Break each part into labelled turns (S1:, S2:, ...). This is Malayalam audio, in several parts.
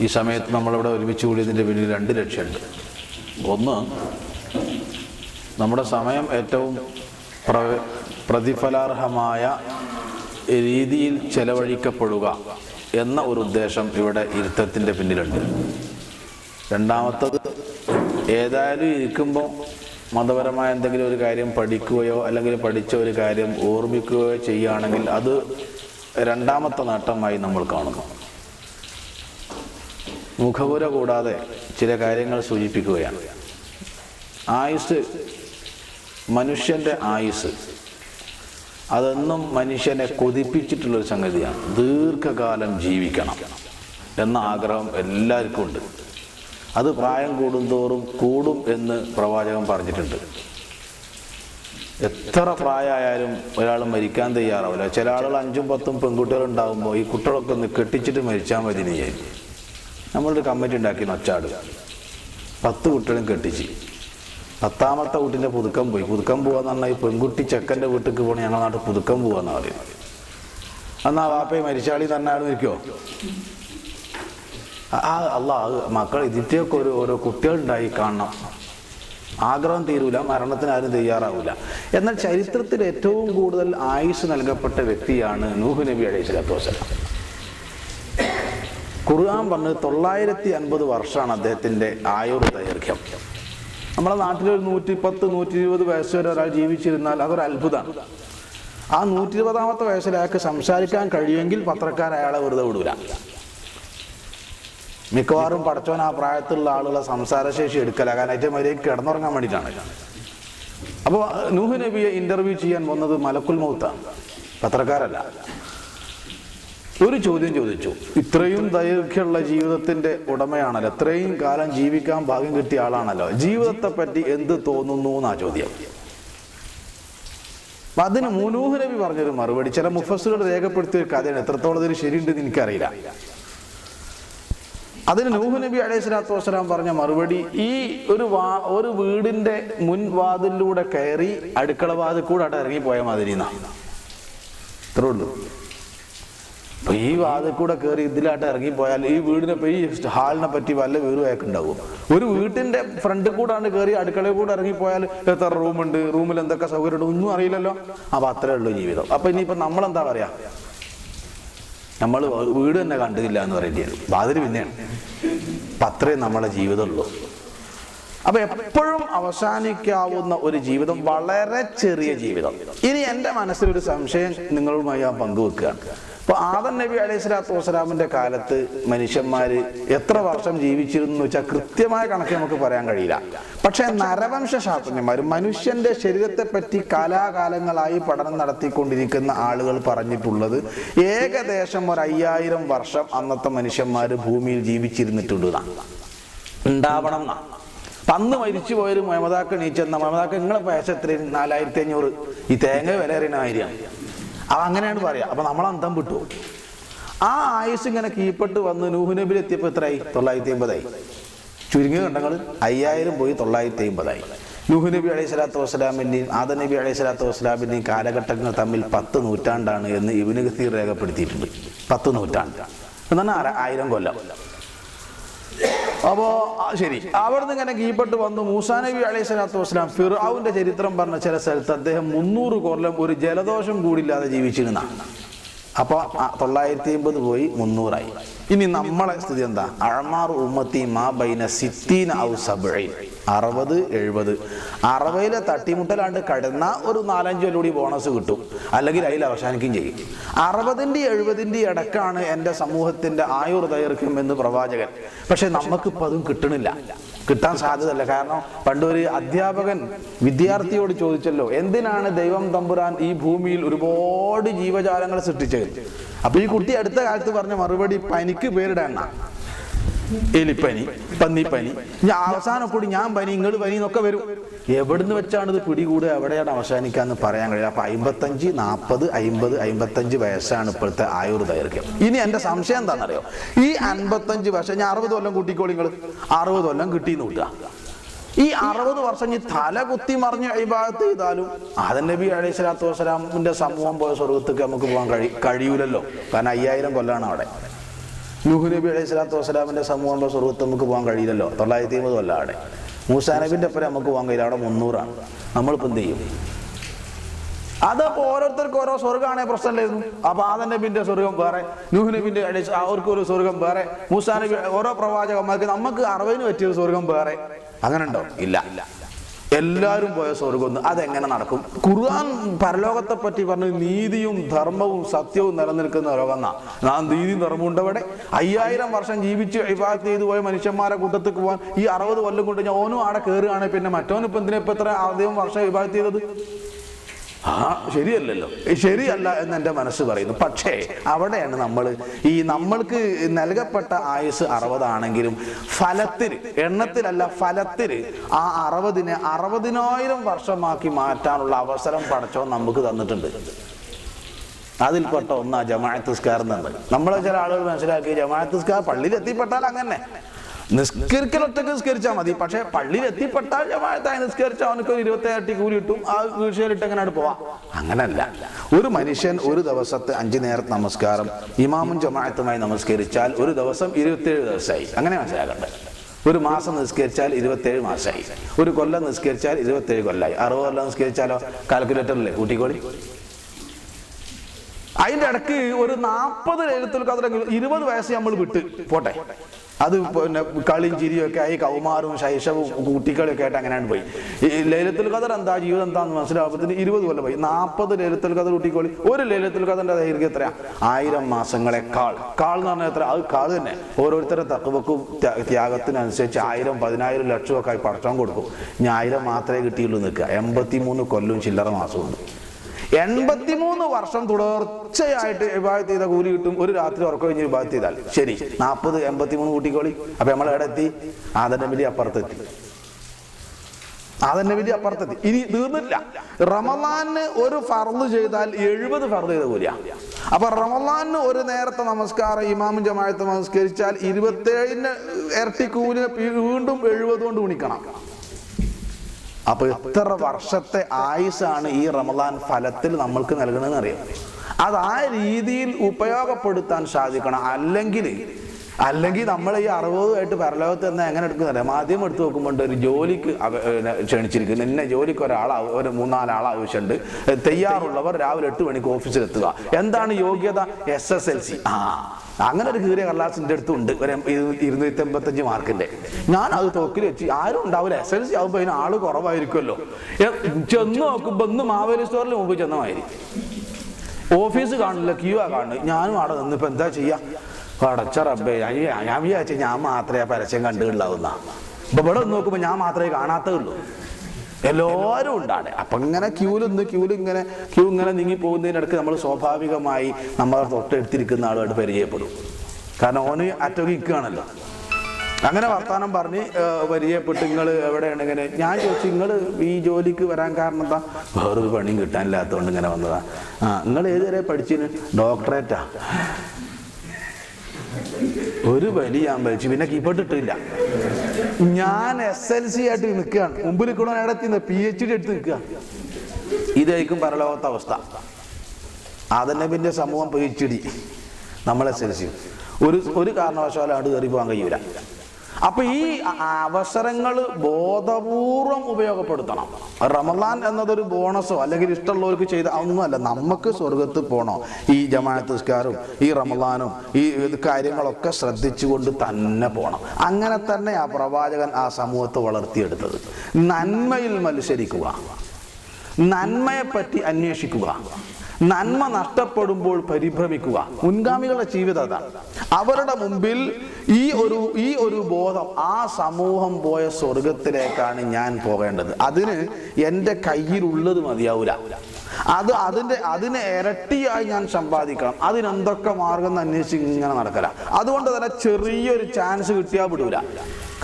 S1: ഈ സമയത്ത് നമ്മളിവിടെ ഒരുമിച്ച് കൂടിയതിന്റെ പിന്നിൽ രണ്ട് ലക്ഷ്യമുണ്ട്. ഒന്ന് നമ്മുടെ സമയം ഏറ്റവും പ്ര പ്രതിഫലാർഹമായ രീതിയിൽ ചെലവഴിക്കപ്പെടുക എന്ന ഒരു ഉദ്ദേശം ഇവിടെ ഇരുത്തത്തിന്റെ പിന്നിലുണ്ട്. രണ്ടാമത്തത് ഏതായാലും ഇരിക്കുമ്പോൾ മതപരമായ എന്തെങ്കിലും ഒരു കാര്യം പഠിക്കുകയോ അല്ലെങ്കിൽ പഠിച്ച ഒരു കാര്യം ഓർമ്മിക്കുകയോ ചെയ്യുകയാണെങ്കിൽ അത് രണ്ടാമത്തെ നേട്ടമായി നമ്മൾ കാണുന്നു. മുഖപുര കൂടാതെ ചില കാര്യങ്ങൾ സൂചിപ്പിക്കുകയാണ്. ആയുസ് മനുഷ്യന്റെ ആയുസ്. അതെന്നും മനുഷ്യനെ കൊതിപ്പിച്ചിട്ടുള്ളൊരു സംഗതിയാണ്. ദീർഘകാലം ജീവിക്കണം എന്ന ആഗ്രഹം എല്ലാവർക്കും ഉണ്ട്. അത് പ്രായം കൂടുന്തോറും കൂടും എന്ന് പ്രവാചകൻ പറഞ്ഞിട്ടുണ്ട്. എത്ര പ്രായമായാലും ഒരാൾ മരിക്കാൻ തയ്യാറാവില്ല. ചില ആളുകൾ അഞ്ചും പത്തും പെൺകുട്ടികൾ ഉണ്ടാകുമ്പോൾ ഈ കുട്ടികളൊക്കെ ഒന്ന് കെട്ടിച്ചിട്ട് മരിച്ചാൽ മതി വിചാരിക്കും. നമ്മളൊരു കമ്മിറ്റി ഉണ്ടാക്കി നൊച്ചാട് പത്ത് കുട്ടികളും കെട്ടിച്ച്. പത്താമത്തെ വീട്ടിന്റെ പുതുക്കം പോയി. പുതുക്കം പോകാന്ന് പറഞ്ഞാൽ ഈ പെൺകുട്ടി ചെക്കന്റെ വീട്ടിലേക്ക് പോകണം ഞങ്ങളുടെ നാട്ടിൽ പുതുക്കം പോകാന്ന് പറയുന്നത് എന്നാ വാപ്പയെ മരിച്ചാളി തന്നെ ആൾ ആ അല്ല മക്കൾ ഇതിന്റെയൊക്കെ ഒരു ഓരോ കുട്ടികളുണ്ടായി കാണണം. ആഗ്രഹം തീരൂല മരണത്തിന് ആരും തയ്യാറാവില്ല എന്നാൽ ചരിത്രത്തിൽ ഏറ്റവും കൂടുതൽ ആയുസ് നൽകപ്പെട്ട വ്യക്തിയാണ് നൂഹ് നബി അലൈഹി സ്വലാത്തു വസ്സലാം. ഖുർആൻ പറഞ്ഞത് തൊള്ളായിരത്തി അൻപത് വർഷമാണ് അദ്ദേഹത്തിന്റെ ആയുർ ദൈർഘ്യം. നമ്മുടെ നാട്ടിൽ ഒരു നൂറ്റി പത്ത് നൂറ്റി ഇരുപത് വയസ്സ് വരെ ഒരാൾ ജീവിച്ചിരുന്നാൽ അതൊരു അത്ഭുതമാണ്. ആ നൂറ്റി ഇരുപതാമത്തെ വയസ്സിൽ അയാൾക്ക് സംസാരിക്കാൻ കഴിയുമെങ്കിൽ പത്രക്കാർ അയാളെ വെറുതെ വിടൂല. മിക്കവാറും പഠിച്ചവൻ ആ പ്രായത്തിലുള്ള ആളുകളെ സംസാരശേഷി എടുക്കല. കാരണം ഏറ്റവും മര്യാദ കിടന്നുറങ്ങാൻ വേണ്ടിയിട്ടാണ്. അപ്പോൾ നൂഹ് നബിയെ ഇന്റർവ്യൂ ചെയ്യാൻ വന്നത് മലക്കുൽ മൗത്താണ് പത്രക്കാരല്ല. ഒരു ചോദ്യം ചോദിച്ചു. ഇത്രയും ദൈർഘ്യമുള്ള ജീവിതത്തിന്റെ ഉടമയാണല്ലോ. ഇത്രയും കാലം ജീവിക്കാൻ ഭാഗ്യം കിട്ടിയ ആളാണല്ലോ. ജീവിതത്തെ പറ്റി എന്ത് തോന്നുന്നു എന്നാ ചോദ്യം. അതിന് മുനൂഹ് നബി പറഞ്ഞൊരു മറുപടി. ചില മുഫസുകൾ രേഖപ്പെടുത്തിയ ഒരു കഥയാണ്. എത്രത്തോളം ഇതിന് ശരിയുണ്ടെന്ന് എനിക്കറിയില്ല. അതിന് നൂഹ് നബി അലൈഹി സ്വലാത്തു വസ്സലാം പറഞ്ഞ മറുപടി ഈ ഒരു വാ ഒരു വീടിന്റെ മുൻവാതിലൂടെ കയറി അടുക്കള വാതിൽ കൂടെ അവിടെ ഇറങ്ങി പോയ മാതിരി എന്നാ ഇത്രേ ഉള്ളൂ. അപ്പൊ ഈ വാതിൽ കൂടെ കയറി ഇതിലായിട്ട് ഇറങ്ങി പോയാൽ ഈ വീടിനെ ഈ ഹാളിനെ പറ്റി വല്ല വിവരം അയാൾക്ക് ഉണ്ടാവും ഒരു വീട്ടിന്റെ ഫ്രണ്ടിൽ കൂടാണ് കയറി അടുക്കളയിൽ കൂടെ ഇറങ്ങി പോയാൽ എത്ര റൂമുണ്ട്? റൂമിൽ എന്തൊക്കെ സൗകര്യമുണ്ട്? ഒന്നും അറിയില്ലല്ലോ. അപ്പൊ അത്രേ ഉള്ളൂ ജീവിതം. അപ്പൊ ഇനിയിപ്പോ നമ്മളെന്താ പറയാ? നമ്മൾ വീട് തന്നെ കണ്ടില്ല എന്ന് പറയേണ്ടി വരും. വാതിൽ പിന്നെയാണ്. അപ്പൊ അത്രേ നമ്മളെ ജീവിതമുള്ളൂ അപ്പൊ എപ്പോഴും അവസാനിക്കാവുന്ന ഒരു ജീവിതം വളരെ ചെറിയ ജീവിതം. ഇനി എന്റെ മനസ്സിലൊരു സംശയം നിങ്ങളുമായി ഞാൻ പങ്കുവെക്കുകയാണ്. അപ്പൊ ആദൻ നബി അലൈഹി സ്വലാത്തു വസ്സലാമിന്റെ കാലത്ത് മനുഷ്യന്മാര് എത്ര വർഷം ജീവിച്ചിരുന്നു എന്ന് വെച്ചാൽ കൃത്യമായ കണക്ക് നമുക്ക് പറയാൻ കഴിയില്ല. പക്ഷെ നരവംശ ശാസ്ത്രജ്ഞന്മാർ മനുഷ്യന്റെ ശരീരത്തെ പറ്റി കാലാകാലങ്ങളായി പഠനം നടത്തിക്കൊണ്ടിരിക്കുന്ന ആളുകൾ പറഞ്ഞിട്ടുള്ളത് ഏകദേശം ഒരു അയ്യായിരം വർഷം അന്നത്തെ മനുഷ്യന്മാര് ഭൂമിയിൽ ജീവിച്ചിരുന്നിട്ടുണ്ട് എന്നാണ്. ഉണ്ടാവണം എന്നാ അപ്പൊ അന്ന് മരിച്ചു പോയൊരു മുഹമ്മദാക്ക നീച്ചെന്ന മുഹമ്മദാക്ക നിങ്ങളെ പൈസ എത്രയും നാലായിരത്തി അഞ്ഞൂറ് ഈ തേങ്ങ വില അറിയുന്ന കാര്യമാണ് അങ്ങനെയാണ് പറയാ. അപ്പൊ നമ്മൾ അന്തം വിട്ടു. ആ ആയുസ് ഇങ്ങനെ കീപ്പെട്ട് വന്ന് നൂഹുനബിൽ എത്തിയപ്പോ എത്രയായി? തൊള്ളായിരത്തി അമ്പതായി ചുരുങ്ങിയ കണ്ടങ്ങൾ അയ്യായിരം പോയി തൊള്ളായിരത്തി അമ്പതായി നൂഹ് നബി അലൈഹി സ്വലാത്തു വസ്സലാമിന്റെയും ആദ നബി അലൈഹി സ്വലാത്തു വസ്സലാമിന്റെയും കാലഘട്ടങ്ങൾ തമ്മിൽ പത്ത് നൂറ്റാണ്ടാണ് എന്ന് ഇബിന് ഗസീർ രേഖപ്പെടുത്തിയിട്ടുണ്ട്. പത്ത് നൂറ്റാണ്ട്. എന്നാണ് ആയിരം കൊല്ലം. അപ്പോ ശരി. അവിടുന്ന് ഇങ്ങനെ കീപ്പെട്ട് വന്നു. മൂസാ നബി അലൈഹി സ്വലാത്തു വസ്സലാം ഫിറാവുന്റെ ചരിത്രം പറഞ്ഞ ചില സ്ഥലത്ത് അദ്ദേഹം മുന്നൂറ് കൊല്ലം ഒരു ജലദോഷം കൂടില്ലാതെ ജീവിച്ചിരുന്ന അപ്പൊ തൊള്ളായിരത്തി അമ്പത് പോയി മുന്നൂറായി. ഇനി നമ്മളെ സ്ഥിതി എന്താ? അഴമാർ ഉമ്മത്തി മാ ബൈന സിത്തീന ഔ അറുപത് എഴുപത്. അറുപതിലെ തട്ടിമുട്ടലാണ്ട് കടന്ന ഒരു നാലഞ്ച് കൊല്ലൂടി ബോണസ് കിട്ടും. അല്ലെങ്കിൽ അതിൽ അവസാനിക്കുകയും ചെയ്യും. അറുപതിന്റെ എഴുപതിന്റെ ഇടക്കാണ് എന്റെ സമൂഹത്തിന്റെ ആയുർ ദൈർഘ്യം എന്ന് പ്രവാചകൻ. പക്ഷെ നമുക്കിപ്പോൾ അതും കിട്ടണില്ല. കിട്ടാൻ സാധ്യതയല്ല. കാരണം പണ്ടൊരു അധ്യാപകൻ വിദ്യാർത്ഥിയോട് ചോദിച്ചല്ലോ എന്തിനാണ് ദൈവം തമ്പുരാൻ ഈ ഭൂമിയിൽ ഒരുപാട് ജീവജാലങ്ങൾ സൃഷ്ടിച്ചത്? അപ്പൊ ഈ കുട്ടി അടുത്ത കാലത്ത് പറഞ്ഞ മറുപടി പനിക്ക് പേരിടണ എലിപ്പനി പന്നിപ്പനി ഞാൻ അവസാനം കൂടി ഞാൻ പനി നിങ്ങൾ പനി എന്നൊക്കെ വരും. എവിടുന്ന് വെച്ചാണ് ഇത് പിടികൂടുക? എവിടെയാണ് അവസാനിക്കാന്ന് പറയാൻ കഴിയില്ല. അപ്പൊ അമ്പത്തഞ്ച് നാൽപ്പത് അമ്പത് അമ്പത്തഞ്ച് വയസ്സാണ് ഇപ്പോഴത്തെ ആയുർ ദൈർഘ്യം. ഇനി എന്റെ സംശയം എന്താണെന്നറിയോ? ഈ അൻപത്തഞ്ച് വർഷം ഞാൻ അറുപത് കൊല്ലം കൂട്ടിക്കോളി നിങ്ങൾ അറുപത് കൊല്ലം കിട്ടിയെന്ന് വിട്ടുക ഈ അറുപത് വർഷം ഈ തല കുത്തി മറിഞ്ഞ് അഴിഭാഗത്ത് ചെയ്താലും ആദൻ നബി അലൈഹി സ്വലാത്തു വസ്സലാമിന്റെ സമൂഹം പോയ സ്വർഗത്തേക്ക് നമുക്ക് പോകാൻ കഴി കഴിയൂലല്ലോ. കാരണം അയ്യായിരം കൊല്ലാണ് അവിടെ. നൂഹ് നബി അലൈഹി സ്വലാത്തു വസ്സലാമിന്റെ സമൂഹം സ്വർഗത്ത് നമുക്ക് പോകാൻ കഴിയില്ലല്ലോ. തൊള്ളായിരത്തി അമ്പത് അവിടെ മൂസാ നബിന്റെ ഒപ്പം നമുക്ക് പോകാൻ കഴിയില്ല. അവിടെ മുന്നൂറാണ്. നമ്മളിപ്പോൾ എന്ത് ചെയ്യും? അതപ്പോ ഓരോരുത്തർക്കും ഓരോ സ്വർഗമാണ് പ്രശ്നമില്ലായിരുന്നു അപ്പൊ ആദൻ നബിന്റെ സ്വർഗം വേറെ നൂഹ് നബിന്റെ അവർക്ക് ഒരു സ്വർഗം വേറെ മൂസാ നബി ഓരോ പ്രവാചകന്മാർക്ക് നമുക്ക് അറുപതിന് പറ്റിയ സ്വർഗം വേറെ. അങ്ങനെ ഉണ്ടോ? ഇല്ല. എല്ലാവരും പോയ സ്വർഗം ഒന്ന് അതെങ്ങനെ നടക്കും? ഖുർആൻ പരലോകത്തെ പറ്റി പറഞ്ഞു നീതിയും ധർമ്മവും സത്യവും നിലനിൽക്കുന്ന ലോകം എന്നാ നാം നീതിയും ധർമ്മവും ഉണ്ടവിടെ അയ്യായിരം വർഷം ജീവിച്ച് വിഭാഗത്ത് ചെയ്തു പോയ മനുഷ്യന്മാരെ കൂട്ടത്തിൽ പോകാൻ ഈ അറുപത് കൊല്ലം കൊണ്ട് ഞാൻ ഓനും ആടെ കയറുകയാണെങ്കിൽ പിന്നെ മറ്റോനിപ്പോ എന്തിനാ ഇപ്പൊ എത്ര അധികം വർഷം വിഭാഗത്ത് ചെയ്തത്? ആ ശരിയല്ലല്ലോ. ശരിയല്ല എന്ന് എന്റെ മനസ്സ് പറയുന്നു. പക്ഷേ അവിടെയാണ് നമ്മൾ ഈ നമ്മൾക്ക് നൽകപ്പെട്ട ആയുസ് അറുപതാണെങ്കിലും ഫലത്തിന് എണ്ണത്തിലല്ല ഫലത്തിന് ആ അറുപതിനെ അറുപതിനായിരം വർഷമാക്കി മാറ്റാനുള്ള അവസരം പടച്ചോ നമുക്ക് തന്നിട്ടുണ്ട്. അതിൽപ്പെട്ട ഒന്നാ ജമാഅത്ത് നിസ്കാരം എന്നുള്ളത് നമ്മളെ ചില ആളുകൾ മനസ്സിലാക്കി ജമാഅത്ത് നിസ്കാരം പള്ളിയിൽ എത്തിപ്പെട്ടാൽ അങ്ങനെ. നിസ്കരിക്കൽ ഒറ്റയ്ക്ക് നിസ്കരിച്ചാൽ മതി. പക്ഷെ പള്ളിയിൽ എത്തിപ്പെട്ടാൽ ജമാഅത്തായി നിസ്കരിച്ചാൽ അവനക്ക് ഒരു ഇരുപത്തി ഇരട്ടി കൂലി കിട്ടും. ആ വീഴ്ചയിലിട്ട് എങ്ങനെ പോവാം? അങ്ങനല്ല. ഒരു മനുഷ്യൻ ഒരു ദിവസത്തെ അഞ്ചു നേരത്തെ നമസ്കാരം ഇമാമും ജമാഅത്തുമായി നമസ്കരിച്ചാൽ ഒരു ദിവസം ഇരുപത്തിയേഴ് ദിവസമായി അങ്ങനെ മനസ്സിലാക്കണ്ടേ? ഒരു മാസം നിസ്കരിച്ചാൽ ഇരുപത്തേഴ് മാസമായി ഒരു കൊല്ലം നിസ്കരിച്ചാൽ ഇരുപത്തേഴ് കൊല്ലമായി അറുപത് കൊല്ലം നിസ്കരിച്ചാലോ? കാൽക്കുലേറ്ററില്ലേ കൂട്ടിക്കോളി. അതിന്റെ ഇടയ്ക്ക് ഒരു നാൽപ്പത് ഖദറെങ്കിലും ഇരുപത് വയസ്സ് നമ്മൾ വിട്ട്. പോട്ടെ. അത് പിന്നെ കളിയും ചിരിയും ഒക്കെ ആയി കൗമാരവും ശൈശവും കുട്ടികളൊക്കെ ആയിട്ട് അങ്ങനെയാണ് പോയി. ഈ ലൈലത്തുൽ കഥർ എന്താ? ജീവിതം എന്താന്ന് മനസ്സിലാകുമ്പോൾ ഇരുപത് കൊല്ലം പോയി. നാൽപ്പത് ലൈലത്തുൽ ഖദർ കുട്ടിക്കോളി. ഒരു ലൈലത്തുൽ കഥന്റെ ദൈർഘ്യം എത്രയാ? ആയിരം മാസങ്ങളെക്കാൾ കാൾ. എന്ന് പറഞ്ഞാൽ എത്ര? അത് കാൾ തന്നെ. ഓരോരുത്തരുടെ തക്കവക്കും ത്യാഗത്തിനനുസരിച്ച് ആയിരം പതിനായിരം ലക്ഷം ഒക്കെ ആയി പടച്ചോൻ കൊടുക്കും. ഇനി ആയിരം മാത്രമേ കിട്ടിയുള്ളൂ നിൽക്കുക. എൺപത്തി മൂന്ന് കൊല്ലവും ചില്ലറ മാസമുണ്ട് എൺപത്തിമൂന്ന് വർഷം തുടർച്ചയായിട്ട് വിഭാഗത്ത് ചെയ്ത കൂലി കിട്ടും. ഒരു രാത്രി ഉറക്കം കഴിഞ്ഞ് വിഭാഗത്ത് ചെയ്താൽ. ശരി നാൽപ്പത് എൺപത്തിമൂന്ന് കൂട്ടിക്കോളി. അപ്പൊ നമ്മൾ എവിടെ എത്തി? ആദന്റെ വലിയ അപ്പുറത്തെത്തി. ആദന്റെ വലിയ അപ്പുറത്തെത്തി. ഇനി തീർന്നില്ല. റമദാന് ഒരു ഫർദ് ചെയ്താൽ എഴുപത് ഫർദ് ചെയ്ത കൂലിയാ. അപ്പൊ റമദാന് ഒരു നേരത്തെ നമസ്കാരം ഇമാമും ജമായത്ത് നമസ്കരിച്ചാൽ ഇരുപത്തേഴിന് ഇരട്ടി കൂലിനെ വീണ്ടും എഴുപത് കൊണ്ട് ഗുണിക്കണം. അപ്പൊ എത്ര വർഷത്തെ ആയുസാണ് ഈ റമദാൻ ഫലത്തിൽ നമ്മൾക്ക് നൽകണമെന്ന് അറിയാം. അത് ആ രീതിയിൽ ഉപയോഗപ്പെടുത്താൻ സാധിക്കണം. അല്ലെങ്കിൽ അല്ലെങ്കിൽ നമ്മൾ ഈ അറുപതുമായിട്ട് പരലോകത്ത് തന്നെ എങ്ങനെ എടുക്കുന്നില്ല മാധ്യമം എടുത്തു നോക്കുമ്പോൾ ഒരു ജോലിക്ക് ക്ഷണിച്ചിരിക്കുന്നു. ഇന്ന ജോലിക്ക് ഒരാൾ ഒരു മൂന്നാലാൾ ആവശ്യമുണ്ട് തയ്യാറുള്ളവർ രാവിലെ എട്ട് മണിക്ക് ഓഫീസിൽ എത്തുക എന്താണ് യോഗ്യത? എസ് എസ് എൽ സി ആ അങ്ങനെ ഒരു കീറിയ കടലാസിന്റെ അടുത്തുണ്ട്. ഒരു ഇരുന്നൂറ്റി എൺപത്തഞ്ച് മാർക്കിന്റെ. ഞാൻ അത് തോക്കിൽ വെച്ച് ആരും ഉണ്ടാവില്ല. എസ് എൽ സി ആകുമ്പോൾ അതിന് ആൾ കുറവായിരിക്കുമല്ലോ ചെന്ന് നോക്കുമ്പോ ഒന്ന് മാവേലി സ്റ്റോറിൽ മുമ്പ് ചെന്ന മാതിരി ഓഫീസ് കാണില്ല ക്യൂ ആ കാണുന്നത്. ഞാനും അവിടെ നിന്ന് ഇപ്പൊ എന്താ ചെയ്യാ? പടച്ച റബ്ബേ ഞാൻ വിചാരിച്ചു ഞാൻ മാത്രമേ പരസ്യം കണ്ടുകൊള്ളാവുന്ന ഇപ്പൊ ഇവിടെ വന്ന് നോക്കുമ്പോ ഞാൻ മാത്രമേ കാണാത്തുള്ളൂ എല്ലാവരും ഉണ്ടാണ്. അപ്പൊ ഇങ്ങനെ ക്യൂലൊന്ന് ക്യൂൽ ഇങ്ങനെ ക്യൂ ഇങ്ങനെ നീങ്ങി പോകുന്നതിനിടക്ക് നമ്മൾ സ്വാഭാവികമായി നമ്മളെ തൊട്ടടുത്തിരിക്കുന്ന ആളുമായിട്ട് പരിചയപ്പെടും. കാരണം ഓന് അറ്റോക്ക് നിൽക്കുകയാണല്ലോ അങ്ങനെ വർത്താനം പറഞ്ഞ് പരിചയപ്പെട്ട് നിങ്ങൾ എവിടെയാണ് ഇങ്ങനെ? ഞാൻ ചോദിച്ചു നിങ്ങൾ ഈ ജോലിക്ക് വരാൻ കാരണം എന്താ? വേറൊരു പണിയും കിട്ടാനില്ലാത്തതുകൊണ്ട് ഇങ്ങനെ വന്നതാ. ആ നിങ്ങൾ ഏതുവരെ പഠിച്ചിന്? ഡോക്ടറേറ്റാ. ഒരു വലി ഞാൻ വലിച്ചു പിന്നെ കീപ്പോട്ട് ഇട്ടില്ല. ഞാൻ എസ് എൽ സി ആയിട്ട് നിൽക്കുകയാണ്. മുമ്പിൽ കൂടെ ഇടത്തി പി എച്ച് ഡി എടുത്ത് നിൽക്കുക ഇതായിരിക്കും പരലോകത്തെ അവസ്ഥ. ആദനബിന്റെ സമൂഹം പി എച്ച് ഡി നമ്മൾ എസ് എൽ സി ഒരു ഒരു കാരണവശാലും അങ്ങോട്ട് കയറി പോകാൻ കഴിയൂല. അപ്പൊ ഈ അവസരങ്ങൾ ബോധപൂർവം ഉപയോഗപ്പെടുത്തണം. റമദാൻ എന്നതൊരു ബോണസോ അല്ലെങ്കിൽ ഇഷ്ടമുള്ളവർക്ക് ചെയ്ത ഒന്നുമല്ല. നമുക്ക് സ്വർഗത്ത് പോണോ? ഈ ജമാഅത്ത് നിസ്കാരവും ഈ റമദാനും ഈ കാര്യങ്ങളൊക്കെ ശ്രദ്ധിച്ചുകൊണ്ട് തന്നെ പോണം. അങ്ങനെ തന്നെ ആ പ്രവാചകൻ ആ സമൂഹത്തെ വളർത്തിയെടുത്തത്. നന്മയിൽ മത്സരിക്കുക നന്മയെ നന്മയെപ്പറ്റി അന്വേഷിക്കുക. നന്മ നഷ്ടപ്പെടുമ്പോൾ പരിഭ്രമിക്കുക. മുൻഗാമികളുടെ ജീവിതം അതാണ് അവരുടെ മുമ്പിൽ ഈ ഒരു ഈ ഒരു ബോധം ആ സമൂഹം പോയ സ്വർഗത്തിലേക്കാണ് ഞാൻ പോകേണ്ടത്. അതിന് എന്റെ കയ്യിലുള്ളത് മതിയാവൂല. അത് അതിന്റെ അതിനെ ഇരട്ടിയായി ഞാൻ സമ്പാദിക്കണം. അതിനെന്തൊക്കെ മാർഗം അന്വേഷിച്ച് ഇങ്ങനെ നടക്കല. അതുകൊണ്ട് തന്നെ ചെറിയൊരു ചാൻസ് കിട്ടിയാൽ വിടൂല.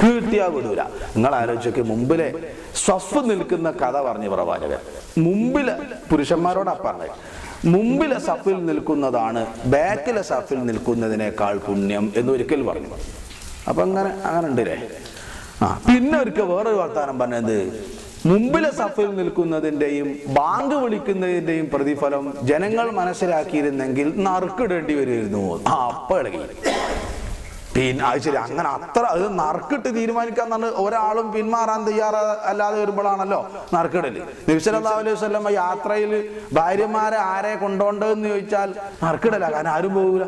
S1: കിട്ടിയാ വിടൂല. നിങ്ങൾ ആലോചിച്ചൊക്കെ മുമ്പിലെ സ്വഫ് നിൽക്കുന്ന കഥ പറഞ്ഞു പ്രവാചകൻ മുമ്പിൽ പുരുഷന്മാരോടാ പറഞ്ഞത് മുമ്പിലെ സഫിൽ നിൽക്കുന്നതാണ് ബാക്കിലെ സഫിൽ നിൽക്കുന്നതിനേക്കാൾ പുണ്യം എന്ന് ഒരിക്കൽ പറഞ്ഞു. അപ്പൊ അങ്ങനെ അങ്ങനെ ഉണ്ടല്ലേ ആ പിന്നെ ഒരിക്കൽ വേറൊരു വർത്താനം പറഞ്ഞത് മുമ്പിലെ സഫിൽ നിൽക്കുന്നതിന്റെയും ബാങ്ക് വിളിക്കുന്നതിന്റെയും പ്രതിഫലം ജനങ്ങൾ മനസ്സിലാക്കിയിരുന്നെങ്കിൽ നറുക്കിടേണ്ടി വരുമായിരുന്നു ആ അപ്പോൾ ഇളകി. പിന്നെ അത് ശരി അങ്ങനെ അത്ര അത് നറുക്കിട്ട് തീരുമാനിക്കാൻ പറഞ്ഞ് ഒരാളും പിന്മാറാൻ തയ്യാറാ അല്ലാതെ വരുമ്പോഴാണല്ലോ നറുക്കിടൽ. നബിസല്ലാ യാത്രയിൽ ഭാര്യമാരെ ആരെ കൊണ്ടോണ്ടെന്ന് ചോദിച്ചാൽ നറുക്കിടല കാരണം ആരും പോകൂല.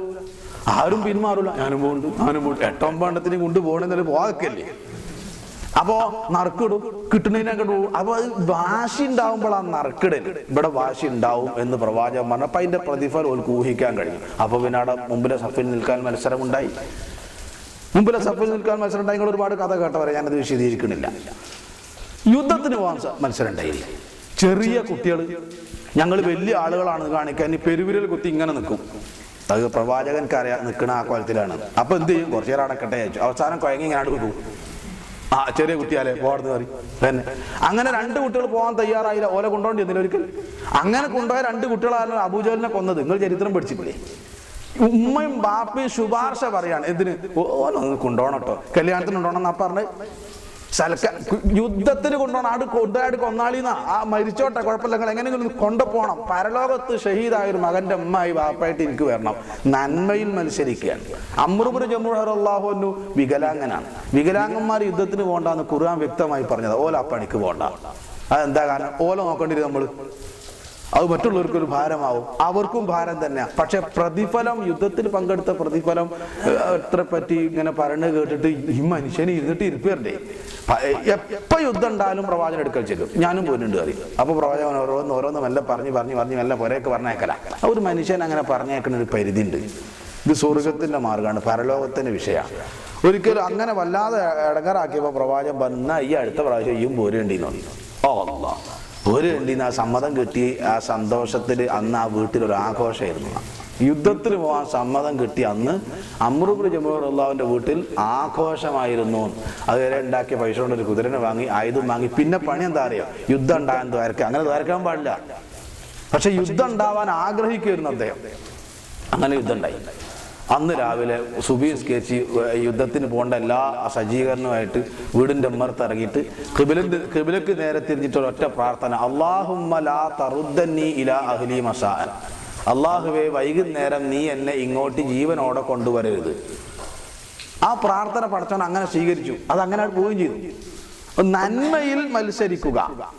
S1: ആരും പിന്മാറൂല. ഞാനും പോകുന്നുണ്ട് ഞാനും പോകും എട്ടൊമ്പണ്ടത്തിന് പോകണമെന്നല്ലേ പോകല്ലേ അപ്പോ നറുക്കിടും കിട്ടുന്നതിനൊക്കെ അപ്പൊ അത് വാശി ഉണ്ടാവുമ്പോഴാണ് നറുക്കിടൽ ഇവിടെ വാശി ഉണ്ടാവും എന്ന് പ്രവാചകം പറഞ്ഞപ്പോ അതിന്റെ പ്രതിഫലം ഓർക്ക് ഊഹിക്കാൻ കഴിയും അപ്പൊ പിന്നെ അവിടെ മുമ്പിലെ സഫിൽ നിൽക്കാൻ മത്സരം ഉണ്ടായി മുമ്പിലെ സഫിൽ നിൽക്കാൻ മത്സരം ഉണ്ടായി. ഒരുപാട് കഥ കേട്ടവരെ ഞാനത് വിശദീകരിക്കണില്ല യുദ്ധത്തിന് പോകാൻ മത്സരം ഉണ്ടായില്ല. ചെറിയ കുട്ടികൾ ഞങ്ങൾ വലിയ ആളുകളാണ് കാണിക്കാൻ. ഈ പെരുവിരൽ കുത്തി ഇങ്ങനെ നിൽക്കും. അത് പ്രവാചകൻക്ക് അറിയാം നിൽക്കണ ആ കോലത്തിലാണ്. അപ്പൊ എന്ത് ചെയ്യും? കുറച്ചു നേരം അടക്കട്ടെ അവസാനം കുഴങ്ങി ഇങ്ങനെ പോകും ആ ചെറിയ കുട്ടിയാലേ പോകർന്ന് കയറി തന്നെ. അങ്ങനെ രണ്ട് കുട്ടികൾ പോകാൻ തയ്യാറായില്ല. ഓലെ കൊണ്ടോണ്ടിരുന്നില്ല ഒരിക്കൽ അങ്ങനെ കൊണ്ടുപോയ രണ്ട് കുട്ടികളാണ് അബൂജോലിനെ കൊന്നത്. നിങ്ങൾ ചരിത്രം പഠിച്ചിട്ടില്ലേ? ഉമ്മയും ബാപ്പയും ശുപാർശ പറയാണ്. എന്തിന്? ഓനൊന്ന് കേട്ടോ. കല്യാണത്തിന് കൊണ്ടുപോകണം എന്നാ പറഞ്ഞ്. സൽക്ക യുദ്ധത്തിന് കൊണ്ടുപോകണം. ആട് കൊണ്ടാട് കൊന്നാളിന്ന ആ മരിച്ചോട്ടെ കുഴപ്പമില്ല. നിങ്ങൾ എങ്ങനെയെങ്കിലും കൊണ്ടുപോകണം പരലോകത്ത് ഷഹീദായ ഒരു മകന്റെ അമ്മായി ബാപ്പായിട്ട് എനിക്ക് വരണം. നന്മയിൽ മത്സരിക്കുകയാണ്. അമ്രുബുർ ജമുഹറല്ലാഹുനു വികലാംഗനാണ്. വികലാംഗന്മാർ യുദ്ധത്തിന് പോകണ്ടെന്ന് ഖുർആൻ വ്യക്തമായി പറഞ്ഞത്. ഓല പണിക്ക് പോകണ്ട. അതെന്താ കാരണം? ഓല നോക്കേണ്ടി നമ്മൾ അത് മറ്റുള്ളവർക്കൊരു ഭാരമാവും. അവർക്കും ഭാരം തന്നെയാണ് പക്ഷെ പ്രതിഫലം യുദ്ധത്തിൽ പങ്കെടുത്ത പ്രതിഫലം എത്ര പറ്റി ഇങ്ങനെ പറഞ്ഞു കേട്ടിട്ട് ഈ മനുഷ്യന് ഇരുന്നിട്ട് ഇരിപ്പേണ്ടേ. എപ്പോ യുദ്ധം ഉണ്ടായാലും പ്രവാചകൻ എടുക്കൽ ചെയ്തു. ഞാനും പോയിട്ടുണ്ട് അറിയും അപ്പൊ പ്രവാചകൻ ഓരോന്ന് ഓരോന്ന് മെല്ലെ പറഞ്ഞു പറഞ്ഞ് പറഞ്ഞ് മെല്ലെ പുരയൊക്കെ പറഞ്ഞേക്കല. ഒരു മനുഷ്യൻ അങ്ങനെ പറഞ്ഞേക്കുന്ന ഒരു പരിധി ഉണ്ട് ഇത് സ്വർഗത്തിന്റെ മാർഗമാണ് പരലോകത്തിന്റെ വിഷയമാണ്. ഒരിക്കലും അങ്ങനെ വല്ലാതെ ഇടങ്ങറാക്കിയപ്പോ പ്രവാചകൻ വന്ന ഈ അടുത്ത പ്രാവശ്യം ഈയും പോരേണ്ടി തോന്നി ഓ അല്ലാ ഒരു എണ്ണിന്ന് ആ സമ്മതം കിട്ടി ആ സന്തോഷത്തിൽ അന്ന് ആ വീട്ടിൽ ഒരു ആഘോഷമായിരുന്നു. യുദ്ധത്തിന് പോകാൻ സമ്മതം കിട്ടി അന്ന് അമ്രുബുൽ ജമുറുള്ളാവിന്റെ വീട്ടിൽ ആഘോഷമായിരുന്നു. അതുവരെ ഉണ്ടാക്കിയ പൈസ കൊണ്ട് ഒരു കുതിരനെ വാങ്ങി ആയുധം വാങ്ങി. പിന്നെ പണി എന്താ അറിയോ? യുദ്ധം ഉണ്ടാകാൻ ദ്വാരക്ക. അങ്ങനെ ദ്വാരക്കാൻ പാടില്ല. പക്ഷെ യുദ്ധം ഉണ്ടാവാൻ ആഗ്രഹിക്കുമായിരുന്നു അദ്ദേഹം. അങ്ങനെ യുദ്ധം ഉണ്ടായി. അന്ന് രാവിലെ സുബി സ്കെച്ച് യുദ്ധത്തിന് പോകേണ്ട എല്ലാ സജ്ജീകരണവുമായിട്ട് വീടിന്റെ ഉമ്മർത്ത് ഇറങ്ങിയിട്ട് കിബിലിന്റെ കിബിലക്ക് നേരെ തിരിഞ്ഞിട്ട് ഒറ്റ പ്രാർത്ഥന. അള്ളാഹുമ്മ ലാ തറുദ്ദന്നി ഇലാ അഹ്ലി മസാൻ അള്ളാഹുവേ വൈകുന്നേരം നീ എന്നെ ഇങ്ങോട്ട് ജീവനോടെ കൊണ്ടുവരരുത്. ആ പ്രാർത്ഥന പഠിച്ചവൻ അങ്ങനെ സ്വീകരിച്ചു. അത് അങ്ങനെ പോവുകയും ചെയ്തു. നന്മയിൽ മത്സരിക്കുക.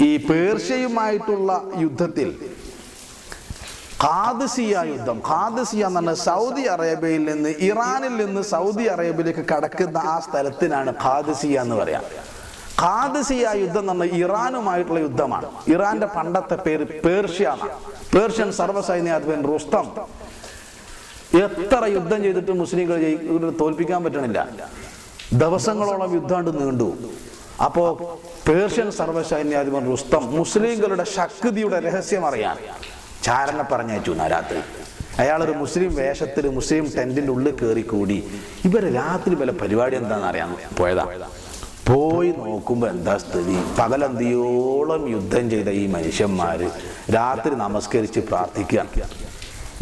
S1: ഈ പേർഷ്യയുമായിട്ടുള്ള യുദ്ധത്തിൽ ഖാദിസിയ യുദ്ധം. ഖാദിസിയ എന്ന് പറഞ്ഞാൽ സൗദി അറേബ്യയിൽ നിന്ന് ഇറാനിൽ നിന്ന് സൗദി അറേബ്യയിലേക്ക് കടക്കുന്ന ആ സ്ഥലത്തിനാണ് ഖാദിസിയ എന്ന് പറയാം. ഖാദിസിയ യുദ്ധം എന്ന് പറഞ്ഞാൽ ഇറാനുമായിട്ടുള്ള യുദ്ധമാണ്. ഇറാന്റെ പണ്ടത്തെ പേര് പേർഷ്യ പേർഷ്യൻ സർവസൈന്യാധിപൻ റുസ്തം. എത്ര യുദ്ധം ചെയ്തിട്ട് മുസ്ലിങ്ങൾ തോൽപ്പിക്കാൻ പറ്റണില്ല. ദിവസങ്ങളോളം യുദ്ധം നീണ്ടു. അപ്പോ പേർഷ്യൻ സർവസൈന്യാധിപൻ റുസ്തം മുസ്ലിങ്ങളുടെ ശക്തിയുടെ രഹസ്യം അറിയാൻ ചാരനെ പറഞ്ഞയച്ചു എന്നാ രാത്രി. അയാളൊരു മുസ്ലിം വേഷത്തിൽ മുസ്ലിം ടെന്റിന്റെ ഉള്ളിൽ കയറി കൂടി ഇവർ രാത്രി വല്ല പരിപാടി എന്താണെന്ന് അറിയാൻ പോയതാ. പോയി നോക്കുമ്പോൾ എന്താ സ്ഥിതി? പകലന്തിയോളം യുദ്ധം ചെയ്ത ഈ മനുഷ്യന്മാര് രാത്രി നമസ്കരിച്ച് പ്രാർത്ഥിക്കുക.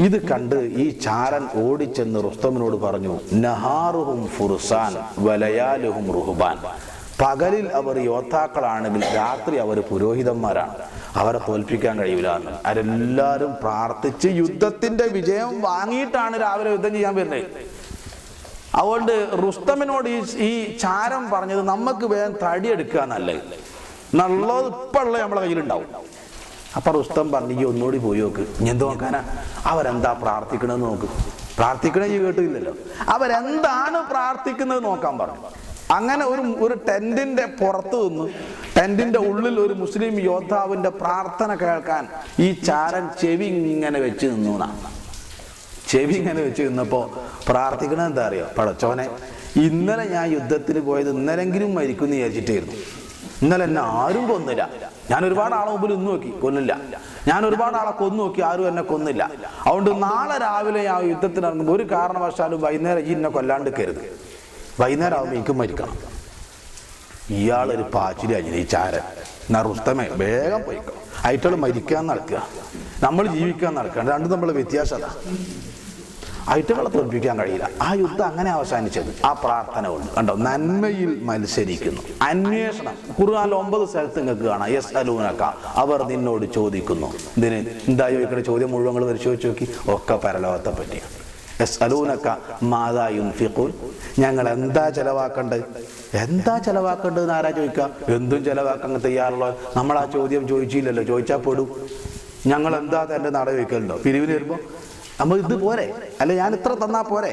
S1: ഇത് കണ്ട് ഈ ചാരൻ ഓടിച്ചെന്ന് റുസ്തമിനോട് പറഞ്ഞു നഹാറുഹും ഫുർസാൻ വലയാലുഹും റുഹുബാൻ. പകലിൽ അവർ യോദ്ധാക്കളാണെങ്കിൽ രാത്രി അവർ പുരോഹിതന്മാരാണ്. അവരെ തോൽപ്പിക്കാൻ കഴിയില്ല അവരെല്ലാരും പ്രാർത്ഥിച്ച് യുദ്ധത്തിന്റെ വിജയം വാങ്ങിയിട്ടാണ് രാവിലെ യുദ്ധം ചെയ്യാൻ വരുന്നത്. അതുകൊണ്ട് റുസ്തമിനോട് ഈ ഈ ചാരം പറഞ്ഞത് നമുക്ക് വേഗം തടിയെടുക്കുക നല്ലത് നല്ലത് ഇപ്പുള്ള നമ്മളെ കയ്യിലുണ്ടാവും. അപ്പൊ റുസ്തം പറഞ്ഞു ഈ ഒന്നുകൂടി പോയി നോക്ക്. ഇനി എന്ത് നോക്കാനാ? അവരെന്താ പ്രാർത്ഥിക്കണമെന്ന് നോക്ക്. പ്രാർത്ഥിക്കണേ കേട്ടില്ലല്ലോ. അവരെന്താണ് പ്രാർത്ഥിക്കുന്നത് നോക്കാൻ പറഞ്ഞു. അങ്ങനെ ഒരു ഒരു ടെന്റിന്റെ പുറത്ത് നിന്ന് ടെന്റിന്റെ ഉള്ളിൽ ഒരു മുസ്ലിം യോദ്ധാവിന്റെ പ്രാർത്ഥന കേൾക്കാൻ ഈ ചാരൻ ചെവി ഇങ്ങനെ വെച്ച് നിന്നു ചെവി ഇങ്ങനെ വെച്ച് നിന്നപ്പോ പ്രാർത്ഥിക്കണത് എന്താ അറിയോ? പടച്ചോനെ ഇന്നലെ ഞാൻ യുദ്ധത്തിന് പോയത് ഇന്നലെങ്കിലും മരിക്കും എന്ന് വിചാരിച്ചിട്ടായിരുന്നു. ഇന്നലെ എന്നെ ആരും കൊന്നില്ല. ഞാൻ ഒരുപാട് ആളെ മുമ്പിൽ ഇന്ന് നോക്കി കൊന്നില്ല. ഞാൻ ഒരുപാട് ആളെ കൊന്നു നോക്കി ആരും എന്നെ കൊന്നില്ല. അതുകൊണ്ട് നാളെ രാവിലെ ആ യുദ്ധത്തിനിറങ്ങുമ്പോൾ ഒരു കാരണവശാലും വൈകുന്നേരം ഈ എന്നെ കൊല്ലാണ്ട് കരുത് വൈകുന്നേരം ആകുമ്പോൾ എനിക്കും മരിക്കണം. ഇയാളൊരു പാച്ചിരി അഞ്ഞിന് ഈ ചാരൻ? എന്നാ റുസ്തമേ വേഗം പോയിക്കണം അയറ്റകൾ മരിക്കാൻ നടക്കുക. നമ്മൾ ജീവിക്കാൻ നടക്കുക. രണ്ടും തമ്മിലുള്ള വ്യത്യാസം അതാ. തോൽപ്പിക്കാൻ കഴിയില്ല. ആ യുദ്ധം അങ്ങനെ അവസാനിച്ചത്. ആ പ്രാർത്ഥന കൊണ്ട്. കണ്ടോ? നന്മയിൽ മത്സരിക്കുന്നു. അന്വേഷണം. ഖുർആാനിൽ ഒമ്പത് സ്ഥലത്ത് നിങ്ങൾക്ക് കാണാം. എസ് അലൂനക്ക അവർ നിന്നോട് ചോദിക്കുന്നു. ഇതിന് എന്താ ചോദിക്കണ ചോദ്യം മുഴുവൻ പരിശോധിച്ച് നോക്കി. ഒക്കെ പരലോകത്തെ പറ്റിയാണ് എസ് അലൂനക്ക മാതായും യുൻഫിഖൂൻ ഞങ്ങൾ എന്താ ചെലവാക്കണ്ടത്? എന്താ ചെലവാക്കേണ്ടത് എന്ന് ആരാ ചോദിക്കുക എന്തും ചെലവാക്കാൻ തയ്യാറുള്ള നമ്മൾ ആ ചോദ്യം ചോദിച്ചില്ലല്ലോ ചോദിച്ചാൽ പെടും. ഞങ്ങൾ എന്താ തന്റെ നട ചോദിക്കലുണ്ടോ പിരിവിന് വരുമ്പോ നമ്മൾ ഇത് പോരെ. അല്ല ഞാൻ ഇത്ര തന്നാ പോരെ.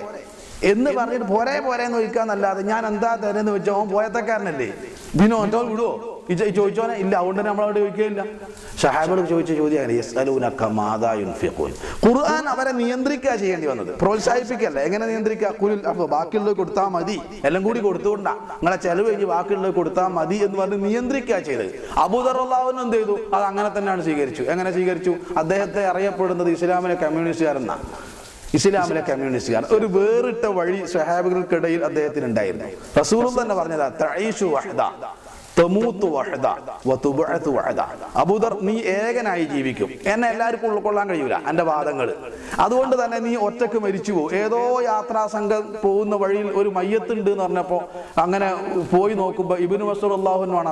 S1: എന്ന് പറഞ്ഞിട്ട് പോരെ പോരെ എന്ന് ചോദിക്കാന്നല്ലാതെ ഞാൻ എന്താ തരുന്ന് വെച്ചോ അവൻ പോയത്തക്കാരനല്ലേ. ഓന്റെ വിടുവോ? ചോദിച്ചോനെ ഇല്ല അതുകൊണ്ട് തന്നെ നമ്മളവിടെ ചോദിക്കുകയില്ല. ഷഹാബികൾ ചോദിച്ച ചോദ്യം ഖുർആൻ അവരെ നിയന്ത്രിക്കുക ചെയ്യേണ്ടി വന്നത്. പ്രോത്സാഹിപ്പിക്കല്ല. എങ്ങനെ നിയന്ത്രിക്കുക കുലിൽ അപ്പൊ ബാക്കിയുള്ളത് കൊടുത്താൽ മതി. എല്ലാം കൂടി കൊടുത്തുകൊണ്ടാ. നിങ്ങളെ ചെലവ് കഴിഞ്ഞ് ബാക്കിയുള്ളത് കൊടുത്താൽ മതി എന്ന് പറഞ്ഞ് നിയന്ത്രിക്കുക ചെയ്തത്. അബൂദറുള്ളാഹുവിന് എന്ത് ചെയ്തു? അത് അങ്ങനെ തന്നെയാണ് സ്വീകരിച്ചു. എങ്ങനെ സ്വീകരിച്ചു? അദ്ദേഹത്തെ അറിയപ്പെടുന്നത് ഇസ്ലാമിലെ കമ്മ്യൂണിസ്റ്റുകാരെന്നാ. ഇസ്ലാമിലെ കമ്മ്യൂണിസ്റ്റുകാർ. ഒരു വേറിട്ട വഴി സ്വഹാബികൾക്കിടയിൽ അദ്ദേഹത്തിന് ഉണ്ടായിരുന്നു റസൂറും തന്നെ പറഞ്ഞതാ തഴീഷു വഹദ. അബൂദർ നീ ഏകനായി ജീവിക്കും. എന്നെ എല്ലാവർക്കും ഉൾക്കൊള്ളാൻ കഴിയൂല എന്റെ വാദങ്ങൾ. അതുകൊണ്ട് തന്നെ നീ ഒറ്റയ്ക്ക് മരിച്ചു പോകും. ഏതോ യാത്രാ സംഘം പോകുന്ന വഴിയിൽ ഒരു മയ്യത്തുണ്ട് എന്ന് പറഞ്ഞപ്പോ അങ്ങനെ പോയി നോക്കുമ്പോൾ ഇബിന് മസൂർ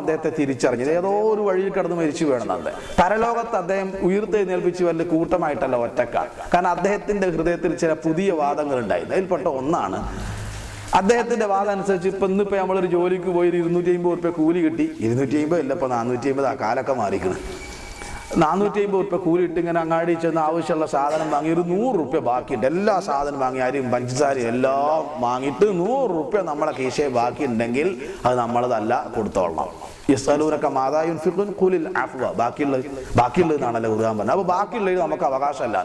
S1: അദ്ദേഹത്തെ തിരിച്ചറിഞ്ഞത്. ഏതോ ഒരു വഴിയിൽ കിടന്ന് മരിച്ചു വേണമെന്നത് പരലോകത്ത് അദ്ദേഹം ഉയർത്തെഴുന്നേൽപ്പിച്ച് വല്ല കൂട്ടമായിട്ടല്ല ഒറ്റക്കാർ കാരണം അദ്ദേഹത്തിന്റെ ഹൃദയത്തിൽ ചില പുതിയ വാദങ്ങൾ ഉണ്ടായിരുന്നു. അതിൽപ്പെട്ട ഒന്നാണ് അദ്ദേഹത്തിന്റെ വാദം അനുസരിച്ച് ഇപ്പൊ ഇന്നിപ്പോ നമ്മളൊരു ജോലിക്ക് പോയി ഇരുന്നൂറ്റി അമ്പത് റുപ്യ കൂലി കിട്ടി. ഇരുന്നൂറ്റി അമ്പത് ഇല്ല ഇപ്പൊ നാനൂറ്റി അമ്പത് ആ കാലൊക്കെ മാറിക്കണ്. നാനൂറ്റി അമ്പത് റുപ്യ കൂലി ഇട്ട് ഇങ്ങനെ അങ്ങാടി ചെന്ന് ആവശ്യമുള്ള സാധനം വാങ്ങി ഒരു നൂറ് റുപ്യ ബാക്കിയുണ്ട്. എല്ലാ സാധനം വാങ്ങി അരിയും പഞ്ചസാരയും എല്ലാം വാങ്ങിയിട്ട് നൂറ് റുപ്യ നമ്മളെ കീശയെ ബാക്കിയുണ്ടെങ്കിൽ അത് നമ്മളതല്ല കൊടുത്തോളണം. യസ്അലൂനക മാതായും ഫിഖുൻ ഖുലിൽ അഫ്വ. ബാക്കിയുള്ളത് ബാക്കിയുള്ളത് എന്നാണല്ലോ ഖുർആൻ പറഞ്ഞത്. അപ്പോൾ ബാക്കിയുള്ളത് നമുക്ക് അവകാശമല്ല.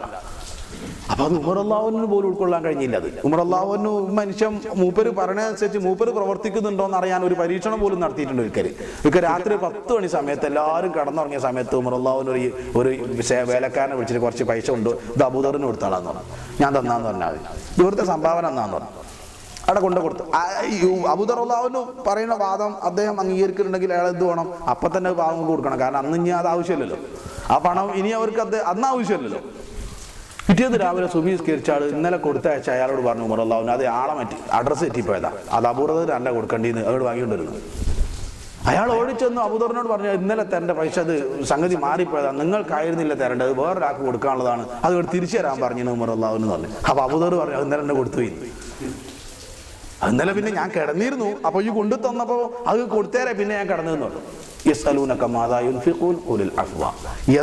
S1: അപ്പൊ അത് ഉമറല്ലാവുവിന് പോലും ഉൾക്കൊള്ളാൻ കഴിഞ്ഞില്ല അത്. ഉമർ ഉമറല്ലാവുവിന് മനുഷ്യൻ മൂപ്പര് പറഞ്ഞതനുസരിച്ച് മൂപ്പര് പ്രവർത്തിക്കുന്നുണ്ടോ എന്ന് അറിയാൻ ഒരു പരീക്ഷണം പോലും നടത്തിയിട്ടുണ്ട് ഒരിക്കൽ ഒരിക്കൽ രാത്രി പത്ത് മണി സമയത്ത് എല്ലാവരും കടന്നുറങ്ങിയ സമയത്ത് ഉമറല്ലാവുവിന് ഒരു ഒരു സേ- വേലക്കാരനെ വിളിച്ചിട്ട് കുറച്ച് പൈസ ഉണ്ട് ഇത് കൊടുത്താളാന്ന് പറഞ്ഞു. ഞാൻ തന്നാന്ന് പറഞ്ഞാൽ ഇവിടുത്തെ സംഭാവന എന്നാന്ന് പറഞ്ഞു. അവിടെ കൊണ്ട് കൊടുത്തു. അബുദറുല്ലാവിന് പറയുന്ന വാദം അദ്ദേഹം അംഗീകരിക്കുന്നുണ്ടെങ്കിൽ അയാൾ എന്ത് വേണം? അപ്പൊ തന്നെ പാവം കൊടുക്കണം. കാരണം അന്ന് ഇനി അത് ആവശ്യമില്ലല്ലോ. ആ പണം ഇനി അവർക്ക് അത് അന്ന് ആവശ്യമില്ലല്ലോ. പിറ്റേന്ന് രാവിലെ സുബീസ് ആൾ ഇന്നലെ കൊടുത്തയച്ച അയാളോട് പറഞ്ഞു ഉമറല്ലാവിന് അത് ആളെ മറ്റി അഡ്രസ്സ് തെറ്റിപ്പോയതാ. അത് അപൂർവത അല്ല കൊടുക്കേണ്ടിന്ന് അവരോട് വാങ്ങിക്കൊണ്ടിരുന്നു. അയാൾ ഓടിച്ചെന്നു അബുദറിനോട് പറഞ്ഞു ഇന്നലെ തരേണ്ട പൈസ അത് സംഗതി മാറിപ്പോയതാ. നിങ്ങൾക്കായിരുന്നില്ല തരേണ്ടത് വേറൊരാൾക്ക് കൊടുക്കാനുള്ളതാണ്. അത് ഇവിടെ തിരിച്ചു തരാൻ പറഞ്ഞു ഉമറല്ലാവിന് പറഞ്ഞു. അപ്പൊ അബുദർ പറഞ്ഞു ഇന്നലെ എന്നെ കൊടുത്തു ഇന്നലെ പിന്നെ ഞാൻ കിടന്നിരുന്നു. അപ്പൊ ഈ കൊണ്ടു തന്നപ്പോ അത് കൊടുത്തേരെ പിന്നെ ഞാൻ കിടന്നു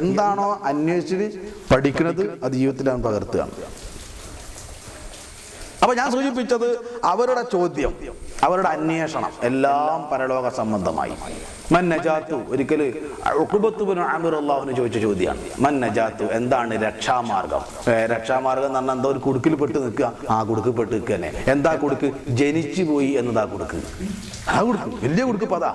S1: എന്താണോ അന്വേഷിച്ച് പഠിക്കുന്നത് അത് ജീവിതത്തിലാണ് പകർത്തുക. അപ്പൊ ഞാൻ സൂചിപ്പിച്ചത് അവരുടെ ചോദ്യം അവരുടെ അന്വേഷണം എല്ലാം പരലോക സംബന്ധമായി. മൻ നജാത്തു ഒരിക്കൽ അള്ളാഹുവിന് ചോദിച്ച ചോദ്യമാണ്. മൻ നജാത്തു എന്താണ് രക്ഷാമാർഗം? രക്ഷാമാർഗം എന്ന് പറഞ്ഞാൽ എന്താ ഒരു കുടുക്കിൽ പെട്ട് നിൽക്കുക. ആ കുടുക്കിൽ പെട്ട് നിൽക്കുക തന്നെ. എന്താ കുടുക്ക്? ജനിച്ചു പോയി എന്നതാ കുടുക്ക്. ആ കുടുക്ക്. വലിയ കുടുക്ക് പതാ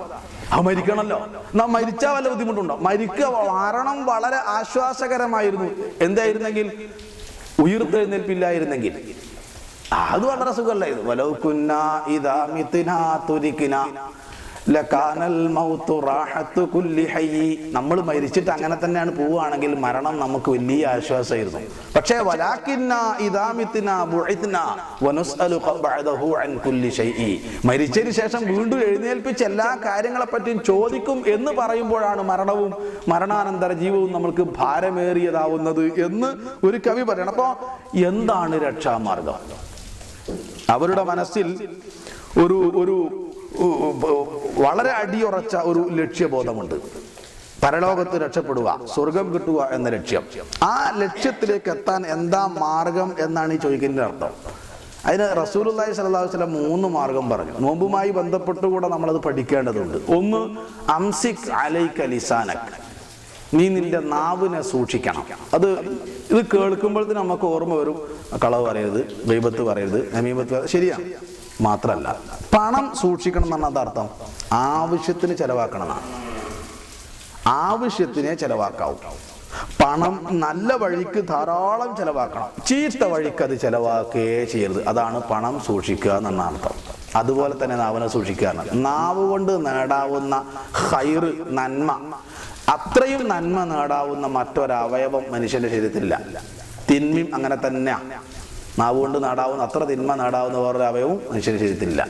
S1: ആ മരിക്കണല്ലോ. നാ മരിച്ചാൽ വല്ല ബുദ്ധിമുട്ടുണ്ടോ? മരിക്കുക മരണം വളരെ ആശ്വാസകരമായിരുന്നു. എന്തായിരുന്നെങ്കിൽ? ഉയർത്തെഴുന്നേൽപ്പില്ലായിരുന്നെങ്കിൽ. അത് വളരെ സുഖമല്ലായിരുന്നു. വലൗ കുന്നാ ഇദാ മിത്നാ തുരിക്നാ നമ്മൾ മരിച്ചിട്ട് അങ്ങനെ തന്നെയാണ് പോവുകയാണെങ്കിൽ മരണം നമുക്ക് വലിയ ആശ്വാസമായിരുന്നു. പക്ഷേ മരിച്ചതിന് ശേഷം വീണ്ടും എഴുന്നേൽപ്പിച്ച് എല്ലാ കാര്യങ്ങളെ പറ്റിയും ചോദിക്കും എന്ന് പറയുമ്പോഴാണ് മരണവും മരണാനന്തര ജീവവും നമ്മൾക്ക് ഭാരമേറിയതാവുന്നത് എന്ന് ഒരു കവി പറയണം. അപ്പോ എന്താണ് രക്ഷാമാർഗം? അവരുടെ മനസ്സിൽ ഒരു ഒരു വളരെ അടിയുറച്ച ഒരു ലക്ഷ്യബോധമുണ്ട്. പരലോകത്ത് രക്ഷപ്പെടുക സ്വർഗം കിട്ടുക എന്ന ലക്ഷ്യം. ആ ലക്ഷ്യത്തിലേക്ക് എത്താൻ എന്താ മാർഗം എന്നാണ് ഈ ചോദിക്കുന്നതിന്റെ അർത്ഥം. അതിന് റസൂലുള്ളാഹി സ്വല്ലല്ലാഹു വസല്ലം മൂന്ന് മാർഗം പറഞ്ഞു. നോമ്പുമായി ബന്ധപ്പെട്ടുകൂടെ നമ്മളത് പഠിക്കേണ്ടതുണ്ട്. ഒന്ന് അംസിക് അലൈക ലിസാനക്. നീ നിന്റെ നാവിനെ സൂക്ഷിക്കണം. അത് ഇത് കേൾക്കുമ്പോഴത്തേന് നമുക്ക് ഓർമ്മ വരും. കളവ് പറയരുത് ദൈവത്ത് പറയരുത് നമീമത്ത്. ശരിയാണ് മാത്രല്ല. പണം സൂക്ഷിക്കണം എന്നാണ് അതർത്ഥം. ആവശ്യത്തിന് ചെലവാക്കണം എന്നാണ്. ആവശ്യത്തിനെ ചെലവാക്കാവൂ. പണം നല്ല വഴിക്ക് ധാരാളം ചെലവാക്കണം. ചീത്ത വഴിക്ക് അത് ചെലവാക്കുകയേ ചെയ്യരുത്. അതാണ് പണം സൂക്ഷിക്കുക എന്നാണ് അർത്ഥം. അതുപോലെ തന്നെ നാവിനെ സൂക്ഷിക്കുക എന്നാണ്. നാവ് കൊണ്ട് നേടാവുന്ന ഹൈറ് നന്മ അത്രയും നന്മ നേടാവുന്ന മറ്റൊരവയവം മനുഷ്യന്റെ ശരീരത്തിലില്ല. തിന്മയും അങ്ങനെ തന്നെ നാവ് കൊണ്ട് നേടാവുന്ന അത്ര തിന്മ നേടാവുന്ന വേറൊരു അവയവും മനുഷ്യന് ശരീരത്തിലില്ല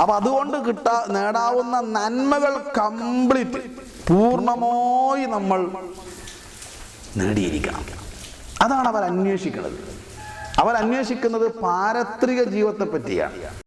S1: അപ്പൊ അതുകൊണ്ട് കിട്ടാ നേടാവുന്ന നന്മകൾ കംപ്ലീറ്റ് പൂർണമായി നമ്മൾ നേടിയിരിക്കണം. അതാണ് അവർ അന്വേഷിക്കുന്നത്. അവർ അന്വേഷിക്കുന്നത് പാരത്രിക ജീവിതത്തെ പറ്റിയാണ്